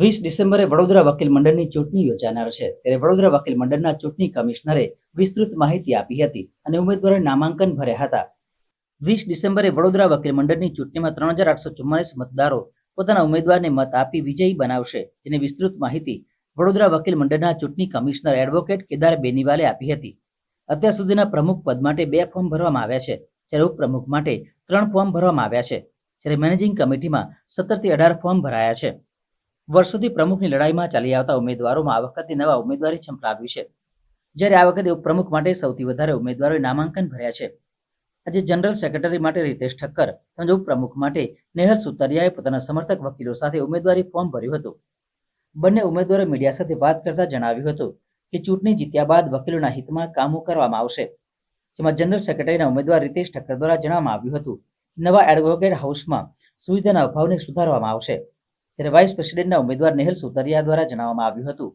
વીસ ડિસેમ્બરે વડોદરા વકીલ મંડળની ચૂંટણી યોજાનાર છે. ત્યારે વડોદરા વકીલ મંડળના ચૂંટણી કમિશનરે વિસ્તૃત માહિતી આપી હતી અને ઉમેદવારોએ નામાંકન ભર્યા હતા. વીસ ડિસેમ્બરે વડોદરા વકીલ મંડળની ચૂંટણીમાં ત્રણ હજાર આઠસો ચુમ્માલીસ મતદારો પોતાના ઉમેદવારને મત આપી વિજયી બનાવશે જેની વિસ્તૃત માહિતી વડોદરા વકીલ મંડળના ચૂંટણી કમિશનર એડવોકેટ કેદાર બેનીવાલે આપી હતી. અત્યાર સુધીના પ્રમુખ પદ માટે બે ફોર્મ ભરવામાં આવ્યા છે, જ્યારે ઉપપ્રમુખ માટે ત્રણ ફોર્મ ભરવામાં આવ્યા છે, જ્યારે મેનેજિંગ કમિટીમાં સત્તરથી અઢાર ફોર્મ ભરાયા છે. વર્ષોથી પ્રમુખની લડાઈમાં ચાલી આવતા ઉમેદવારોમાં આ વખતે નવા ઉમેદવારી છંપલાવ્યું છે. જ્યારે આ વખતે ઉપપ્રમુખ માટે સૌથી વધારે ઉમેદવારોએ નામાંકન ભર્યા છે. આજે જનરલ સેક્રેટરી માટે રીતેશ ઠક્કર તેમજ ઉપપ્રમુખ માટે નેહલ સુતરિયાએ પોતાના સમર્થક વકીલો સાથે ઉમેદવારી ફોર્મ ભર્યું હતું. બંને ઉમેદવારો મીડિયા સાથે વાત કરતા જણાવ્યું હતું કે ચૂંટણી જીત્યા બાદ વકીલોના હિતમાં કામો કરવામાં આવશે. જેમાં જનરલ સેક્રેટરીના ઉમેદવાર રીતેશ ઠક્કર દ્વારા જણાવવામાં આવ્યું હતું નવા એડવોકેટ હાઉસમાં સુવિધાના અભાવને સુધારવામાં આવશે. જ્યારે વાઇસ પ્રેસિડેન્ટના ઉમેદવાર નેહલ સુતરિયા દ્વારા જણાવવામાં આવ્યું હતું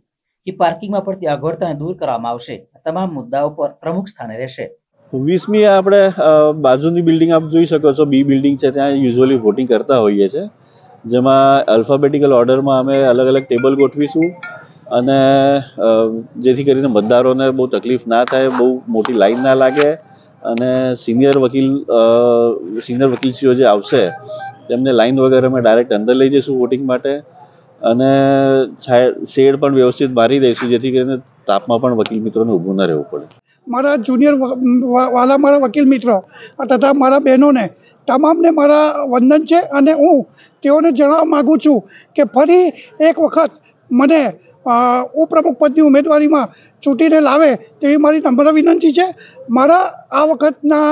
કે પાર્કિંગમાં પડતી અગવડતાને દૂર કરવામાં આવશે. તમામ મુદ્દાઓ પર પ્રમુખ સ્થાને રહેશે. વીસમી આપણે બાજુની બિલ્ડિંગ આપ જોઈ શકો છો. બી બિલ્ડિંગ છે, ત્યાં યુઝ્યુઅલી વોટિંગ કરતા હોઈએ છીએ જેમાં અલ્ફાબેટિકલ ઓર્ડરમાં અમે અલગ અલગ ટેબલ ગોઠવીશું અને જેથી કરીને મતદારોને બહુ તકલીફ ના થાય, બહુ મોટી લાઈન ના લાગે અને સિનિયર વકીલ સિનિયર વકીલશ્રીઓ જે આવશે તેમને લાઇન વગર અમે ડાયરેક્ટ અંદર લઈ જઈશું વોટિંગ માટે. અને શેડ પણ વ્યવસ્થિત મારી દઈશું, જેથી કરીને તાપમાં પણ વકીલ મિત્રોને ઊભું ન રહેવું પડે. મારા જુનિયર વાલા મારા વકીલ મિત્રો તથા મારા બહેનોને તમામને મારા વંદન છે અને હું તેઓને જણાવવા માગું છું કે ફરી એક વખત મને ઉપપ્રમુખ પદની ઉમેદવારીમાં ચૂંટીને લાવે તેવી મારી નમ્ર વિનંતી છે. મારા આ વખતના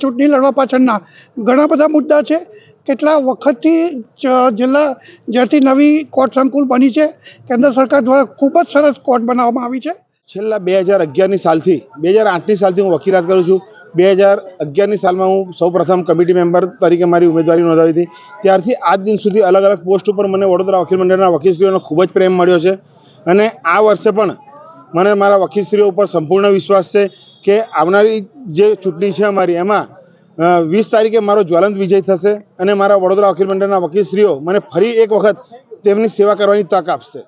ચૂંટણી લડવા પાછળના ઘણા બધા મુદ્દા છે. કેટલા વખતથી જિલ્લા જ્યારથી નવી કોર્ટ સંકુલ બની છે, કેન્દ્ર સરકાર દ્વારા ખૂબ જ સરસ કોર્ટ બનાવવામાં આવી છે. છેલ્લા બે હજાર અગિયારની સાલથી, બે હજાર આઠની સાલથી હું વકીલાત કરું છું. બે હજાર અગિયારની સાલમાં હું સૌપ્રથમ કમિટી મેમ્બર તરીકે મારી ઉમેદવારી નોંધાવી હતી. ત્યારથી આજ દિન સુધી અલગ અલગ પોસ્ટ ઉપર મને વડોદરા વકીલ મંડળના વકીલશ્રીઓનો ખૂબ જ પ્રેમ મળ્યો છે. અને આ વર્ષે પણ મને મારા વકીલશ્રીઓ ઉપર સંપૂર્ણ વિશ્વાસ છે કે આવનારી જે ચૂંટણી છે અમારી, એમાં વીસ તારીખે મારો જ્વલંત વિજય થશે અને મારા વડોદરા વકીલ મંડળના વકીલશ્રીઓ મને ફરી એક વખત તેમની સેવા કરવાની તક આપશે.